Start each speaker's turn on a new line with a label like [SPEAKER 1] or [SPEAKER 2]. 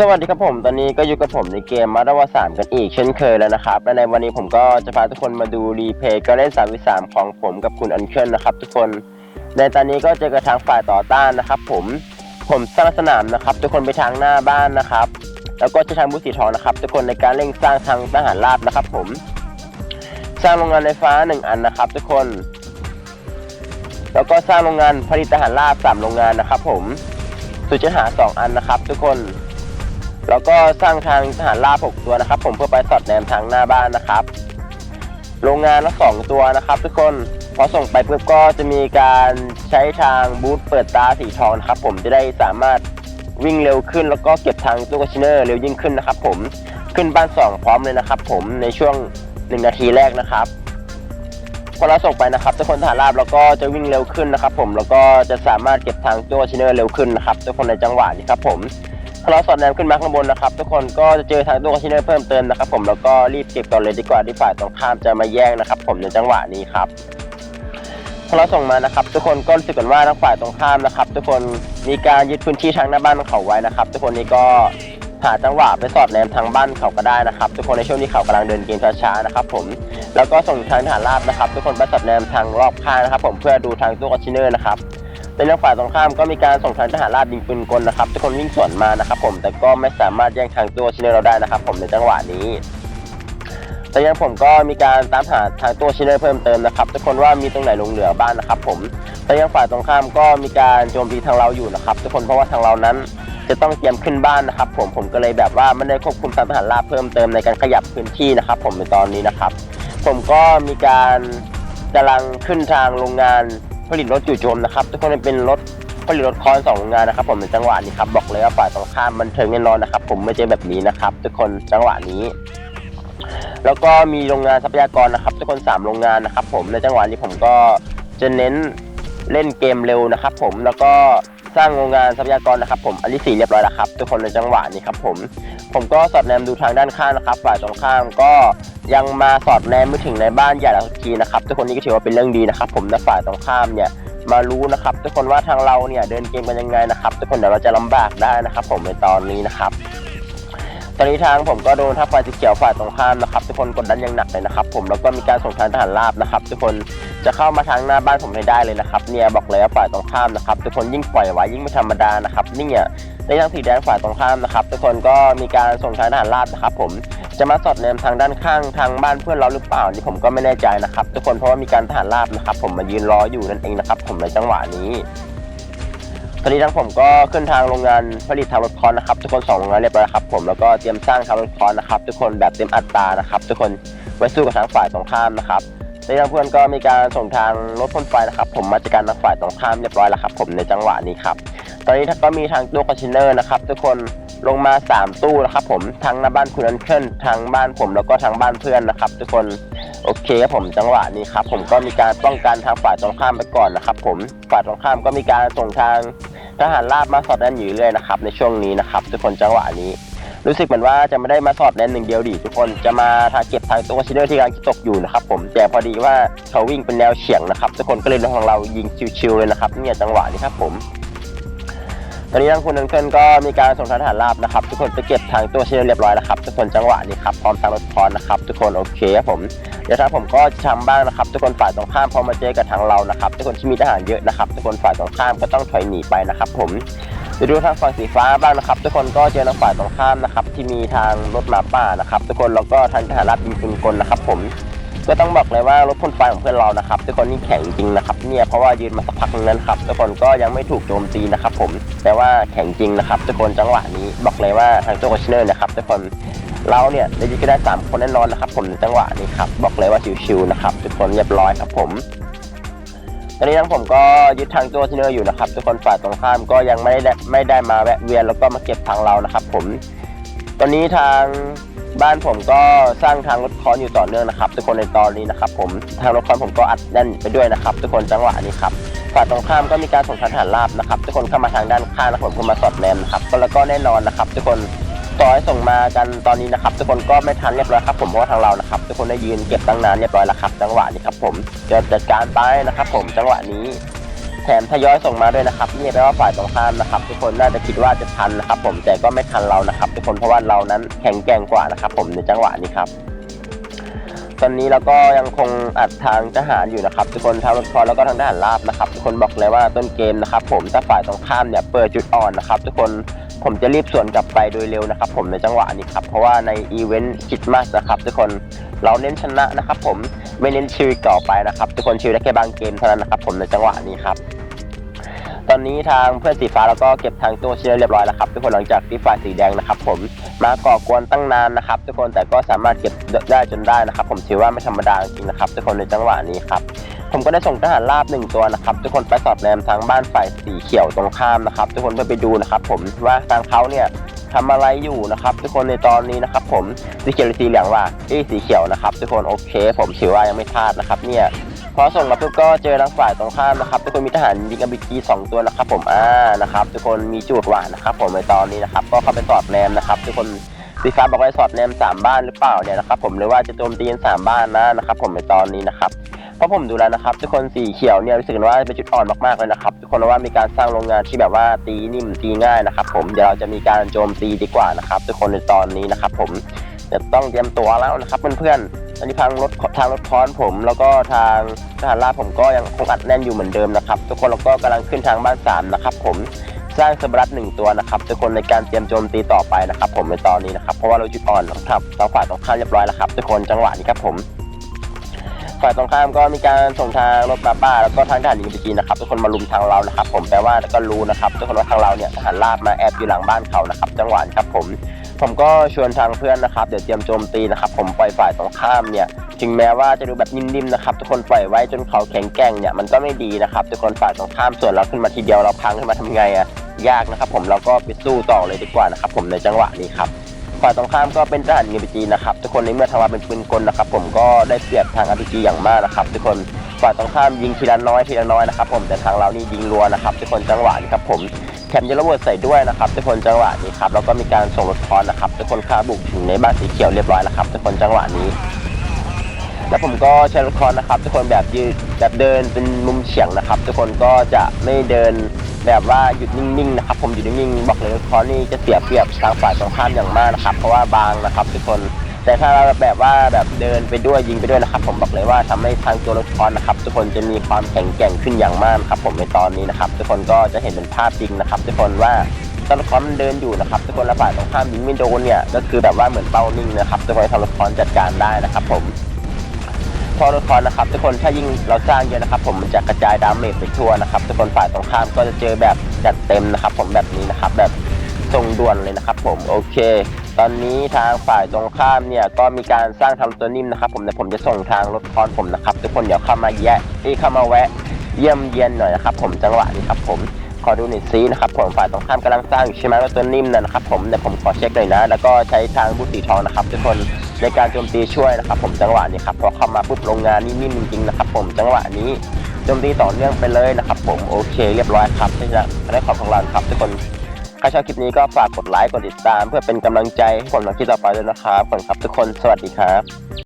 [SPEAKER 1] สวัสดีครับผม ตอนนี้ก็อยู่กับผมในเกมมาดาวสามกันอีกเช่นเคยแล้วนะครับ และในวันนี้ผมก็จะพาทุกคนมาดูรีเพย์การเล่น3วิ3ของผมกับคุณอันเคิลนะครับ ทุกคน ในตอนนี้ก็เจอกับทางฝ่ายต่อต้านนะครับ ผม ผมสร้างสนามนะครับ ทุกคนไปทางหน้าบ้านนะครับ แล้วก็จะทางบุสีทองนะครับ ทุกคนในการเร่งสร้างทางทหารราบนะครับ ผม สร้างโรงงานไฟฟ้าหนึ่งอันนะครับ ทุกคน แล้วก็สร้างโรงงานผลิตทหารราบสามโรงงานนะครับ ผมสุจหาสองอันนะครับ ทุกคน แล้วก็สร้างทางทหารราบ6ตัวนะครับ ผมเพื่อไปสอดแนมทางหน้าบ้านนะครับ โรงงานละสองตัวนะครับ ทุกคนพอส่งไปปุ๊บก็จะมีการใช้ทางบูธเปิดตาสีทองนะครับ ผมจะได้สามารถวิ่งเร็วขึ้น แล้วก็เก็บทางตู้คอนเทนเนอร์เร็วยิ่งขึ้นนะครับ ผมขึ้นบ้านสองพร้อมเลยนะครับ ผมในช่วงหนึ่งนาทีแรกนะครับพอเราส่งไปนะครับทุกคนทหารราบแล้วก็จะวิ่งเร็วขึ้นนะครับ ผมแล้วก็จะสามารถเก็บทางตู้คอนเทนเนอร์เร็วขึ้นนะครับทุกคนในจังหวะนี้ครับผม พอเราสอดแนมขึ้นมาข้างบนนะครับ ทุกคนก็จะเจอทางตู้คอนเทนเนอร์เพิ่มเติมนะครับ ผมแล้วก็รีบเก็บก่อนเลยดีกว่าที่ฝ่ายตรงข้ามจะมาแย่งนะครับ ผมในจังหวะนี้ครับพอเราส่งมานะครับ ทุกคนก็รู้สึกกันว่าทางฝ่ายตรงข้ามนะครับ ทุกคนมีการยึดพื้นที่ทางหน้าบ้านของเขาไว้นะครับ ทุกคนนี้ก็หาจังหวะไปสอดแนมทางบ้านเขาก็ได้นะครับ ทุกคนในช่วงที่เขากำลังเดินเกมช้าๆนะครับ ผมแล้วก็ส่งทางทหารราบนะครับ ทุกคนไปสอดแนมทางรอบข้างนะครับ ผมเพื่อดูทางตู้คอนเทนเนอร์นะครับ ในทางฝ่ายตรงข้ามก็มีการส่งทางทหารราบยิงปืนกลนะครับทุกคนวิ่งสวนมานะครับ ผมแต่ก็ไม่สามารถแย่งทางตัวชิเนอร์เราได้นะครับ ผมในจังหวะนี้แต่ยังผมก็มีการตามหาทางตัวชิเนอร์เพิ่มเติมนะครับ ทุกคนว่ามีตรงไหนลงเหลือบ้างนะครับ ผมแต่ยังฝ่ายตรงข้ามก็มีการโจมตีทางเราอยู่นะครับ ทุกคนเพราะว่าทางเรานั้นจะต้องเตรียมขึ้นบ้านนะครับ ผมผมก็เลยแบบว่าไม่ได้ควบคุมทางทหารราบเพิ่มเติมในการขยับพื้นที่นะครับ ผมในตอนนี้นะครับ ผมก็มีการกำลังขึ้นทางโรงงาน ผลิตรถจู่โจมนะครับ ทุกคนเป็นรถผลิตรถคอนสองโรงงานนะครับ ผมในจังหวะนี้ครับบอกเลยว่าฝ่ายตรงข้ามมันเทิงแน่นอนนะครับ ผมไม่เจอแบบนี้นะครับ ทุกคนจังหวะนี้ แล้วก็มีโรงงานทรัพยากรนะครับ ทุกคนสามโรงงานนะครับ ผมในจังหวะนี้ผมก็จะเน้นเล่นเกมเร็วนะครับ ผมแล้วก็ สร้างโรงงานทรัพยากรนะครับ ผมอันที่สี่เรียบร้อยแล้วครับทุกคนในจังหวะนี้ครับผม ผมก็สอดแนมดูทางด้านข้างนะครับ ฝ่ายตรงข้ามก็ยังมาสอดแนมไม่ถึงในบ้านใหญ่แล้วทีนะครับ ทุกคนนี่ก็ถือว่าเป็นเรื่องดีนะครับ ผมแต่ฝ่ายตรงข้ามเนี่ยมารู้นะครับ ทุกคนว่าทางเราเนี่ยเดินเกมกันยังไงนะครับ ทุกคนเดี๋ยวเราจะลำบากได้นะครับ ผมในตอนนี้นะครับตอนนี้ทางผมก็โดนท่าไฟสีเขียวฝ่ายตรงข้ามนะครับ ทุกคนกดดันอย่างหนักเลยนะครับ ผมแล้วก็มีการส่งทางทหารราบนะครับ ทุกคน จะเข้ามาทางหน้าบ้านผมให้ได้เลยนะครับเนี่ยบอกเลยว่าฝ่ายตรงข้ามนะครับทุกคนยิ่งปล่อยไว้ยิ่งไม่ธรรมดานะครับเนี่ยในทางสีแดงฝ่ายตรงข้ามนะครับทุกคนก็มีการส่งทางทหารราบนะครับ ผมจะมาสอดแนมทางด้านข้างทางบ้านเพื่อนเราหรือเปล่านี่ผมก็ไม่แน่ใจนะครับทุกคนเพราะว่ามีการทหารราบนะครับ ผมมายืนรออยู่นั่นเองนะครับ ผมในจังหวะนี้ตอนนี้ทั้งผมก็ขึ้นทางโรงงานผลิตทารถคอนนะครับ ทุกคนสองโรงงานเรียบร้อยครับผมแล้วก็เตรียมสร้างทารถคอนนะครับ ทุกคนแบบเต็มอัตรานะครับ ทุกคนไว้สู้กับทางฝ่ายตรงข้ามนะครับ ในทางเพื่อนก็มีการส่งทางรถพ่นไฟนะครับ ผมมาจัดการทางฝ่ายตรงข้ามเรียบร้อยแล้วครับ ผมในจังหวะนี้ครับตอนนี้ก็มีทางตู้คอนเทนเนอร์นะครับ ทุกคนลงมา 3 ตู้นะครับผมทางหน้าบ้านคุณอันเคิลทางบ้านผมแล้วก็ทางบ้านเพื่อนนะครับ ทุกคนโอเคครับผมจังหวะนี้ครับผมก็มีการป้องกันทางฝ่ายตรงข้ามไปก่อนนะครับ ผมฝ่ายตรงข้ามก็มีการส่งทางทหารราบมาสอดแนมอยู่เรื่อยนะครับ ในช่วงนี้นะครับ ทุกคนจังหวะนี้ รู้สึกเหมือนว่าจะไม่ได้มาสอดแนมหนึ่งเดียวดิทุกคนจะมาทาเก็บทางตัวคอนเทนเนอร์ที่กำลังตกอยู่นะครับผมแต่พอดีว่าเขาวิ่งเป็นแนวเฉียงนะครับทุกคนก็เลยของเรายิงชิวๆเลยนะครับเนี่ยจังหวะนี้ครับผมตอนนี้ทางคุณนังเกิลก็มีการส่งทหารราบนะครับ ทุกคนไปเก็บทางตัวเชียร์เรียบร้อยแล้วครับทุกคนจังหวะนี้ครับพร้อมทางรถพรนะครับ ทุกคนโอเคครับผมเดี๋ยวถ้าผมก็ทำบ้างนะครับ ทุกคนฝ่ายตรงข้ามพอมาเจอกับทางเรานะครับ ทุกคนที่มีทหารเยอะนะครับ ทุกคนฝ่ายตรงข้ามก็ต้องถอยหนีไปนะครับ ผม เดี๋ยวดูทางฝั่งสีฟ้าบ้างนะครับ ทุกคนก็เจอทางฝ่ายตรงข้ามนะครับที่มีทางรถมาป่านะครับ ทุกคนแล้วก็ทางทหารราบยิงปืนกลนะครับ ผมก็ต้องบอกเลยว่ารถพ่นไฟของเพื่อนเรานะครับ ทุกคนนี่แข็งจริงนะครับเนี่ยเพราะว่ายืนมาสักพักนึงนั้นครับทุกคนก็ยังไม่ถูกโจมตีนะครับ ผมแต่ว่าแข็งจริงนะครับ ทุกคนจังหวะนี้บอกเลยว่าทางตัวคอนเนอร์นะครับทุกคนเราเนี่ยได้ยิงก็ได้สามคนแน่นอนนะครับ ผมจังหวะนี้ครับบอกเลยว่าชิวๆนะครับทุกคนเรียบร้อยครับผม ตอนนี้ทั้งผมก็ยึดทางตัวคอนเนอร์อยู่นะครับ ทุกคนฝ่ายตรงข้ามก็ยังไม่ได้ไม่ได้มาแวะเวียนแล้วก็มาเก็บทางเรานะครับ ผม ตอนนี้ทางบ้านผมก็สร้างทางรถคอนอยู่ต่อเนื่องนะครับ ทุกคนในตอนนี้นะครับ ผมทางรถคอนผมก็อัดแน่นไปด้วยนะครับ ทุกคนจังหวะนี้ครับฝ่ายตรงข้ามก็มีการส่งทหารราบนะครับ ทุกคนเข้ามาทางด้านข้างนะครับผมมาสอดแนมนะครับแล้วก็แน่นอนนะครับ ทุกคน ต่อให้ส่งมากันตอนนี้นะครับทุกคนก็ไม่ทันเรียบร้อยครับผมเพราะว่าทางเรานะครับทุกคนได้ยืนเก็บตั้งนานเรียบร้อยแล้วครับจังหวะนี้ครับผมเดี๋ยวจัดการไปนะครับ ผมจังหวะนี้แถมทยอยส่งมาด้วยนะครับนี่แปลว่าฝ่ายตรงข้ามนะครับ ทุกคนน่าจะคิดว่าจะทันนะครับ ผมแต่ก็ไม่ทันเรานะครับ ทุกคนเพราะว่าเรานั้นแข็งแกร่งกว่านะครับ ผมในจังหวะนี้ครับ ตอนนี้เราก็ยังคงอัดทางทหารอยู่นะครับ ทุกคนทางรถพอแล้วก็ทางทหารราบนะครับ ทุกคนบอกเลยว่าต้นเกมนะครับ ผมถ้าฝ่ายตรงข้ามเนี่ยเปิดจุดอ่อนนะครับ ทุกคน ผมจะรีบสวนกลับไปโดยเร็วนะครับ ผมในจังหวะนี้ครับเพราะว่าในอีเวนต์คิดมากนะครับ ทุกคนเราเน้นชนะนะครับ ผมไม่เน้นชิวอีกต่อไปนะครับ ทุกคนชิวได้แค่บางเกมเท่านั้นนะครับ ผมในจังหวะนี้ครับ ตอนนี้ทางเพื่อนสีฟ้าแล้วก็เก็บทางตัวเชียร์เรียบร้อยแล้วครับ ทุกคนหลังจากที่ฝ่ายสีแดงนะครับ ผมมาก่อกวนตั้งนานนะครับ ทุกคนแต่ก็สามารถเก็บได้จนได้นะครับ ผมถือว่าไม่ธรรมดาจริงนะครับ ทุกคนในจังหวะนี้ครับ ผมก็ได้ส่งทหารราบหนึ่งตัวนะครับ ทุกคนไปสอดแนมทางบ้านฝ่ายสีเขียวตรงข้ามนะครับ ทุกคนเพื่อไปดูนะครับ ผมว่าทางเขาเนี่ยทำอะไรอยู่นะครับ ทุกคนในตอนนี้นะครับ ผมสีเขียวหรือสีเหลืองว่าเอ้สีเขียวนะครับ ทุกคนโอเค ผมถือว่ายังไม่พลาดนะครับ เนี่ยพอส่งมาปุ๊บก็เจอทางฝ่ายตรงข้ามนะครับ ทุกคนมีทหารยิงอบิจีสองตัวนะครับ ผมอ่านะครับ ทุกคนมีจูดหวานนะครับ ผมในตอนนี้นะครับ ก็เข้าไปสอดแนมนะครับ ทุกคนสีฟ้าบอกว่าสอดแนมสามบ้านหรือเปล่าเนี่ยนะครับ ผมหรือว่าจะโจมตีกันสามบ้านนะนะครับ ผมในตอนนี้นะครับ ราะผมดูแล้วนะครับ ทุกคนสีเขียวเนี่ยรู้สึกว่าเป็นจุดอ่อนมากๆเลยนะครับ ทุกคนว่ามีการสร้างโรงงานที่แบบว่าตีนิ่มตีง่ายนะครับ ผมเดี๋ยวเราจะมีการโจมตีดีกว่านะครับ ทุกคนในตอนนี้นะครับ ผมจะต้องเตรียมตัวแล้วนะครับเพื่อนๆอันนี้ทางรถทางรถค้อนผม แล้วก็ทางทหารราบผมก็ยังคงอัดแน่นอยู่เหมือนเดิมนะครับ ทุกคนแล้วก็กำลังขึ้นทางบ้านสามนะครับ ผมสร้างเซอร์บรัสหนึ่งตัวนะครับทุกคนในการเตรียมโจมตีต่อไปนะครับ ผมในตอนนี้นะครับเพราะว่าเราจุดอ่อนของทัพทางฝ่ายตรงข้ามเรียบร้อยแล้วครับทุกคนจังหวะนี้ครับผม ฝ่ายตรงข้ามก็มีการส่งทางรถมาบ้าแล้วก็ทางทหารยิงไปจีนนะครับทุกคนมาลุมทางเรานะครับ ผมแปลว่าก็รู้นะครับทุกคนว่าทางเราเนี่ยทหารราบมาแอบอยู่หลังบ้านเขานะครับ จังหวะนี้ครับผม ผมก็ชวนทางเพื่อนนะครับเดี๋ยวเตรียมโจมตีนะครับ ผมปล่อยฝ่ายตรงข้ามเนี่ยถึงแม้ว่าจะดูแบบนิ่มๆนะครับทุกคนปล่อยไว้จนเขาแข็งแกร่งเนี่ยมันก็ไม่ดีนะครับทุกคนฝ่ายตรงข้ามส่วนเราขึ้นมาทีเดียวเราพังขึ้นมาทำไงอะยากนะครับ ผมเราก็ไปสู้ต่อเลยดีกว่านะครับ ผมในจังหวะนี้ครับ ฝ่ายตรงข้ามก็เป็นทหารยิงจีนะครับทุกคนในเมื่อทว่าเป็นปืนกลนะครับ ผมก็ได้เปรียบทางอาร์พีอย่างมากนะครับทุกคนฝ่ายตรงข้ามยิงทีละน้อยทีละน้อยนะครับผมแต่ทางเรานี่ยิงรัวนะครับทุกคนจังหวะนี้ครับผมแถมยังระเบิดใส่ด้วยนะครับทุกคนจังหวะนี้ครับแล้วก็มีการส่งรถคอนนะครับทุกคนข้าบุกถึงในบ้านสีเขียวเรียบร้อยแล้วครับทุกคนจังหวะนี้แล้วผมก็ใช้รถคอนนะครับทุกคนแบบยืดแบบเดินเป็นมุมเฉียงนะครับ ทุกคนก็จะไม่เดิน แบบว่าหยุดนิ่งๆนะครับผมอยู่นิ่งๆบอกเลยรถคอนนี่จะเสียเปรียบทางฝ่ายตรงข้ามอย่างมากนะครับเพราะว่าบางนะครับทุกคน แต่ถ้าเราแบบว่าแบบเดินไปด้วยยิงไปด้วยนะครับ ผมบอกเลยว่าทำให้ทางตัวรถคอนนะครับ ทุกคนจะมีความแข็งแกร่งขึ้นอย่างมากครับ ผมในตอนนี้นะครับ ทุกคนก็จะเห็นเป็นภาพจริงนะครับ ทุกคนว่าตอนรถคอนมันเดินอยู่นะครับทุกคนและฝ่ายตรงข้ามยิงไม่โดนเนี่ยก็คือแบบว่าเหมือนเป้านิ่งนะครับทุกคนทำรถคอนจัดการได้นะครับ ผม พอรถคอนนะครับทุกคนถ้ายิ่งเราสร้างเยอะนะครับ ผมมันจะกระจายดาเมจไปทั่วนะครับทุกคนฝ่ายตรงข้ามก็จะเจอแบบจัดเต็มนะครับ ผมแบบนี้นะครับแบบส่งด่วนเลยนะครับ ผมโอเค ตอนนี้ทางฝ่ายตรงข้ามเนี่ยก็มีการสร้างทำตัวนิ่มนะครับ ผมเดี๋ยวผมจะส่งทางรถคอนผมนะครับ ทุกคนเดี๋ยวเข้ามาแยะเอ้ยเข้ามาแวะ เยี่ยมเยียนหน่อยนะครับ ผมจังหวะนี้ครับผม ขอดูหน่อยซินะครับผมฝ่ายตรงข้ามกำลังสร้างอยู่ใช่ไหมว่าตัวนิ่มนะนะครับผมเดี๋ยวผมขอเช็คหน่อยนะ แล้วก็ใช้ทางบูสีทองนะครับทุกคนในการโจมตีช่วยนะครับ ผมจังหวะนี้ครับพอเข้ามาปุ๊บโรงงานนี่นิ่มจริงๆนะครับ ผมจังหวะนี้โจมตีต่อเนื่องไปเลยนะครับ ผมโอเค เรียบร้อยครับที่จะได้ขอบของเราครับทุกคนใครชอบคลิปนี้ก็ฝากกดไลค์กดติดตาม เพื่อเป็นกำลังใจให้ผมทำคลิปต่อไปด้วยนะครับขอบคุณครับทุกคนสวัสดีครับ